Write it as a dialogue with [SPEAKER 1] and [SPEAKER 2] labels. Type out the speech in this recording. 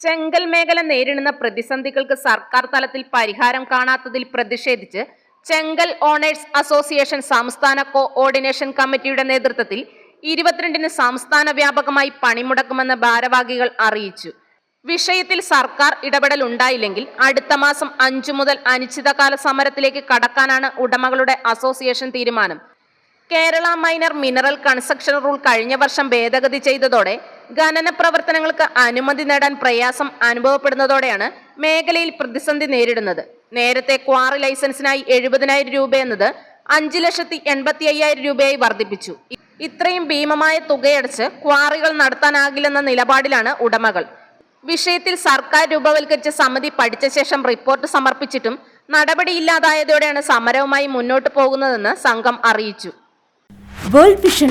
[SPEAKER 1] ചെങ്കൽ മേഖല നേരിടുന്ന പ്രതിസന്ധികൾക്ക് സർക്കാർ തലത്തിൽ പരിഹാരം കാണാത്തതിൽ പ്രതിഷേധിച്ച് ചെങ്കൽ ഓണേഴ്സ് അസോസിയേഷൻ സംസ്ഥാന കോഓർഡിനേഷൻ കമ്മിറ്റിയുടെ നേതൃത്വത്തിൽ ഇരുപത്തിരണ്ടിന് സംസ്ഥാന വ്യാപകമായി പണിമുടക്കുമെന്ന് ഭാരവാഹികൾ അറിയിച്ചു. വിഷയത്തിൽ സർക്കാർ ഇടപെടൽ ഉണ്ടായില്ലെങ്കിൽ അടുത്ത മാസം അഞ്ചു മുതൽ അനിശ്ചിതകാല സമരത്തിലേക്ക് കടക്കാനാണ് ഉടമകളുടെ അസോസിയേഷൻ തീരുമാനം. Kerala minor mineral construction rule കഴിഞ്ഞ വർഷം ഭേദഗതി ചെയ്തതോടെ ഖനന പ്രവർത്തനങ്ങൾക്ക് അനുമതി നേടാൻ പ്രയാസം അനുഭവപ്പെടുന്നതോടെയാണ് മേഖലയിൽ പ്രതിസന്ധി നേരിടുന്നത്. നേരത്തെ ക്വാറി ലൈസൻസിനായി എഴുപതിനായിരം രൂപ എന്നത് അഞ്ച് ലക്ഷത്തി എൺപത്തി അയ്യായിരം രൂപയായി വർദ്ധിപ്പിച്ചു. ഇത്രയും ഭീമമായ തുകയടച്ച് ക്വാറികൾ നടത്താനാകില്ലെന്ന നിലപാടിലാണ് ഉടമകൾ. വിഷയത്തിൽ സർക്കാർ രൂപവൽക്കരിച്ച സമിതി പഠിച്ച ശേഷം റിപ്പോർട്ട് സമർപ്പിച്ചിട്ടും നടപടിയില്ലാതായതോടെയാണ് സമരവുമായി മുന്നോട്ട് പോകുന്നതെന്ന് സംഘം അറിയിച്ചു.
[SPEAKER 2] World vision